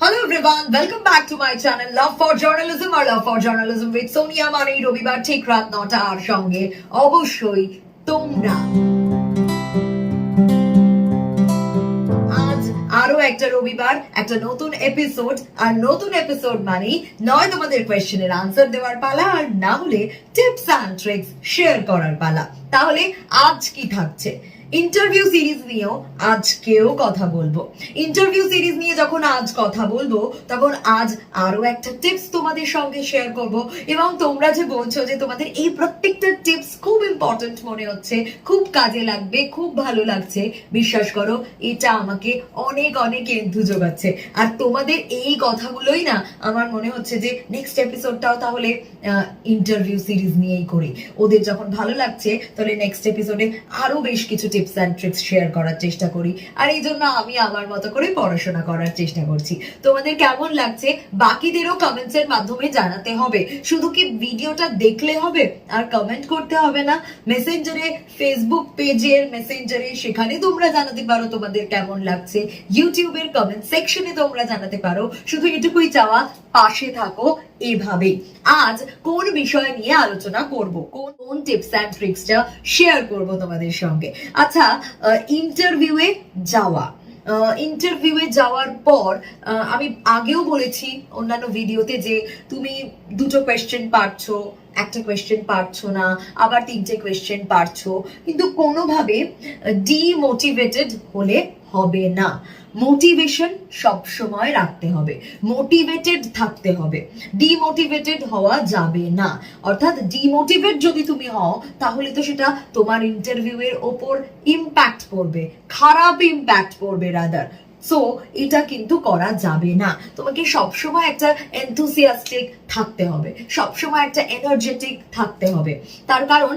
Hello everyone, welcome back to my channel Love for Journalism. Or Love for Journalism with Sonia মানে রবিবার ঠিক রাত নটার সঙ্গে অবশ্যই তোমরা আরও একটা রবিবার একটা নতুন এপিসোড আর নতুন এপিসোড মানেই নয় তোমাদের কোয়েশ্চেনের আনসার দেওয়ার পালা আর না হলে টিপস অ্যান্ড ট্রিক্স শেয়ার করার পালা তাহলে আজ কি থাকছে ইন্টারভিউ সিরিজ নিয়েও আজকেও কথা বলব। ইন্টারভিউ সিরিজ নিয়ে যখন আজ কথা বলব, তখন আজ আরও একটা টিপস তোমাদের সঙ্গে শেয়ার করব এবং তোমরা যে বলছো যে তোমাদের এই প্রত্যেকটা টিপস খুব ইম্পর্টেন্ট মনে হচ্ছে, খুব কাজে লাগবে, খুব ভালো লাগছে, বিশ্বাস করো, এটা আমাকে অনেক অনেক এন্থু যোগাচ্ছে। আর তোমাদের এই কথাগুলোই না আমার মনে হচ্ছে যে নেক্সট এপিসোডটাও তাহলে ইন্টারভিউ সিরিজ নিয়েই করি। ওদের যখন ভালো লাগছে, তাহলে নেক্সট এপিসোডে আরও বেশ কিছু টিপস অ্যান্ড ট্রিক্স শেয়ার করার চেষ্টা করি। আর এই জন্য আমি আমার মতো করে পড়াশোনা করার চেষ্টা করছি। তোমাদের কেমন লাগছে? বাকিদেরও কমেন্টস এর মাধ্যমে জানাতে হবে। শুধু কি ভিডিওটা দেখলে হবে? আর কমেন্ট করতে হবে না। মেসেঞ্জারে ফেসবুক পেজের মেসেঞ্জারে সেখানে তোমরা জানাতে পারো তোমাদের কেমন লাগছে। ইউটিউবের কমেন্ট সেকশনে তোমরা জানাতে পারো। শুধু এটুকুই চাওয়া, পাশে থাকো। এভাবেই আজ কোন বিষয় নিয়ে আলোচনা করব? কোন কোন টিপস অ্যান্ড ট্রিক্সটা শেয়ার করব তোমাদের সঙ্গে? আচ্ছা ইন্টারভিউয়ে যাওয়া। ইন্টারভিউয়ে যাওয়ার পর আমি আগেও বলেছি অন্যান্য ভিডিওতে যে তুমি দুটো কোয়েশ্চেন পারছ একটা কোয়েশ্চেন পারছ না, আবার তিনটে কোয়েশ্চেন পারছ, কিন্তু কোনোভাবে ডিমোটিভেটেড হলে হবে না। মোটিভেশন সব সময় রাখতে হবে মোটিভেটেড থাকতে হবে। ডিমোটিভেটেড হওয়া যাবে না। অর্থাৎ ডিমোটিভেট যদি তুমি হও, তাহলে তো সেটা তোমার ইন্টারভিউ এর ওপর ইম্প্যাক্ট পড়বে, খারাপ ইম্প্যাক্ট পড়বে রাদার সো এটা কিন্তু করা যাবে না। তোমাকে সবসময় একটা এনথুসিয়াস্টিক থাকতে হবে। সবসময় একটা এনার্জেটিক থাকতে হবে। তার কারণ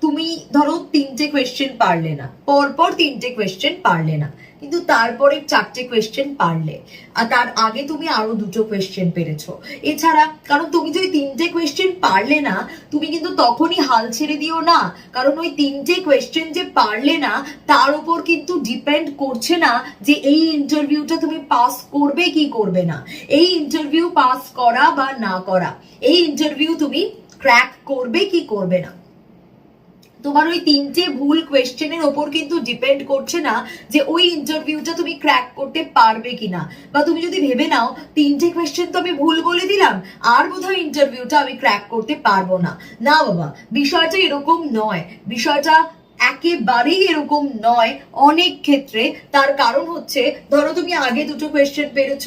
তুমি ধরো তিনটে কোয়েশ্চেন পারলে না। পরপর তিনটে কোয়েশ্চেন পারলে না। কিন্তু তারপরে চারটে কোয়েশ্চেন পারলে। আর তার আগে তুমি আরও দুটো কোয়েশ্চেন পেরেছ। এছাড়া, কারণ তুমি যদি তিনটে কোয়েশ্চেন পারলে না, তুমি কিন্তু তখনই হাল ছেড়ে দিও না। কারণ ওই তিনটে কোয়েশ্চেন যে পারলে না, তার উপর কিন্তু ডিপেন্ড করছে না যে এই ইন্টারভিউটা তুমি পাস করবে কি করবে না। এই ইন্টারভিউ পাস করা বা না করা, এই ইন্টারভিউ তুমি ক্র্যাক করবে কি করবে না। তোমার ওই তিনটে ভুল কোয়েশ্চেনের ওপর কিন্তু ডিপেন্ড করছে না যে ওই ইন্টারভিউটা তুমি ক্র্যাক করতে পারবে কিনা। বা তুমি যদি ভেবে নাও, তিনটে কোয়েশ্চেন তো আমি ভুল বলে দিলাম, আর বোধহয় ইন্টারভিউটা আমি ক্র্যাক করতে পারব না। না বাবা, বিষয়টা এরকম নয়। বিষয়টা একেবারেই এরকম নয় অনেক ক্ষেত্রে। তার কারণ হচ্ছে, ধরো তুমি আগে দুটো কোয়েশ্চেন পেরেছ,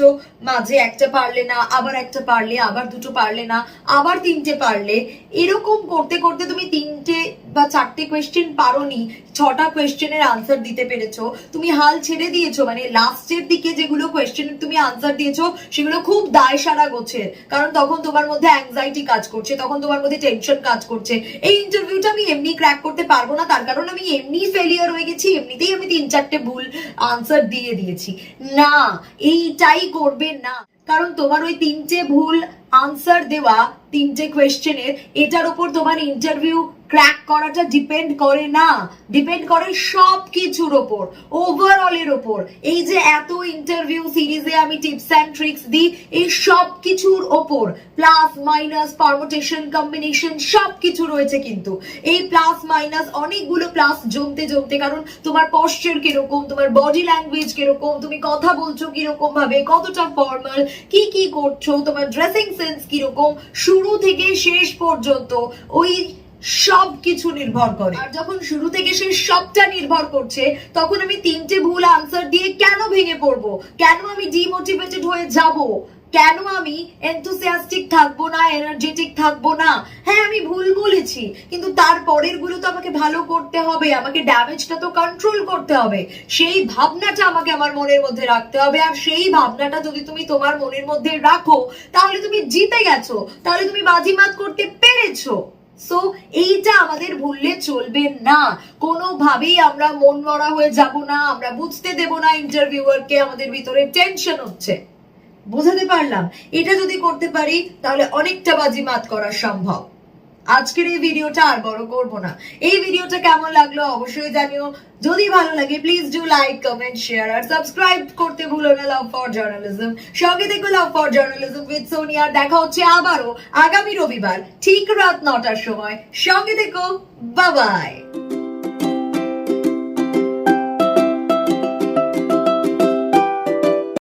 মাঝে একটা পারলে না, আবার একটা পারলে, আবার দুটো পারলে না, আবার তিনটে পারলে। এরকম করতে করতে তুমি তিনটে বা চারটে কোয়েশ্চেন পারোনি, ছটা কোয়েশ্চেনের আনসার দিতে পেরেছ। তুমি হাল ছেড়ে দিয়েছ মানে লাস্টের দিকে যেগুলো কোয়েশ্চেনের তুমি আনসার দিয়েছ, সেগুলো খুব দায় সারা গোছের। কারণ তখন তোমার মধ্যে অ্যাংজাইটি কাজ করছে, তখন তোমার মধ্যে টেনশন কাজ করছে। এই ইন্টারভিউটা আমি এমনি ক্র্যাক করতে পারব না, তার কারণ আমি এমনি ফেলিয়ার হয়ে গেছি, এমনিতেই আমি তিন চারটে ভুল আনসার দিয়ে দিয়েছি। না, এইটাই করবে না। কারণ তোমার ওই তিনটে ভুল আনসার দেওয়া, তিনটে কোয়েশ্চেনের এটার উপর তোমার ইন্টারভিউ ক্র্যাক করাটা ডিপেন্ড করে না। ডিপেন্ড করে সব কিছুর ওপর ওভারঅলের ওপর। এই যে এত ইন্টারভিউ সিরিজে আমি টিপস অ্যান্ড ট্রিক্স দিই, এই সব কিছুর ওপর। প্লাস মাইনাস পারমোটেশন কম্বিনেশন সব কিছু রয়েছে কিন্তু। এই প্লাস মাইনাস অনেকগুলো প্লাস জমতে জমতে, কারণ তোমার পশ্চার কীরকম, তোমার বডি ল্যাঙ্গুয়েজ কীরকম, তুমি কথা বলছো কীরকম ভাবে কতটা ফর্মাল কি কি করছ, তোমার ড্রেসিং সেন্স কীরকম, শুরু থেকে শেষ পর্যন্ত ওই সব কিছু নির্ভর করে। আর যখন শুরু থেকে শেষ সবটা নির্ভর করছে, তখন আমি তিনটে ভুল আনসার দিয়ে কেন ভেঙে পড়ব? কেন আমি ডিমোটিভেটেড হয়ে যাব? কেন আমি এনথুসিয়াস্টিক থাকব না এনার্জেটিক থাকব না? হ্যাঁ আমি ভুল বলেছি, কিন্তু তার পরেরগুলো তো আমাকে ভালো করতে হবে, আমাকে ড্যামেজটা তো কন্ট্রোল করতে হবে। সেই ভাবনাটা আমাকে আমার মনের মধ্যে রাখতে হবে, আর সেই ভাবনাটা যদি তুমি তোমার মনের মধ্যে রাখো, তাহলে তুমি জিতে গেছো, তাহলে তুমি বাজিমাত করতে পেরেছ। সো এইটা আমাদের ভুললে চলবে না। কোনোভাবেই আমরা মন মরা হয়ে যাব না, আমরা বুঝতে দেব না ইন্টারভিউয়ারকে আমাদের ভিতরে টেনশন হচ্ছে। বোঝাতে পারলাম? এটা যদি করতে পারি, তাহলে অনেকটা বাজি মাত করা সম্ভব। আজকের এই ভিডিওটা আর বড় করব না। এই ভিডিওটা কেমন লাগল অবশ্যই জানিও। যদি ভালো লাগে please do like comment share R subscribe করতে ভুলো না লাভ ফর জার্নালিজম সঙ্গে দেখো love for journalism with Sonia দেখা হচ্ছে আবারও আগামী রবিবার, ঠিক রাত নটার সময়। সঙ্গে দেখো বাবাই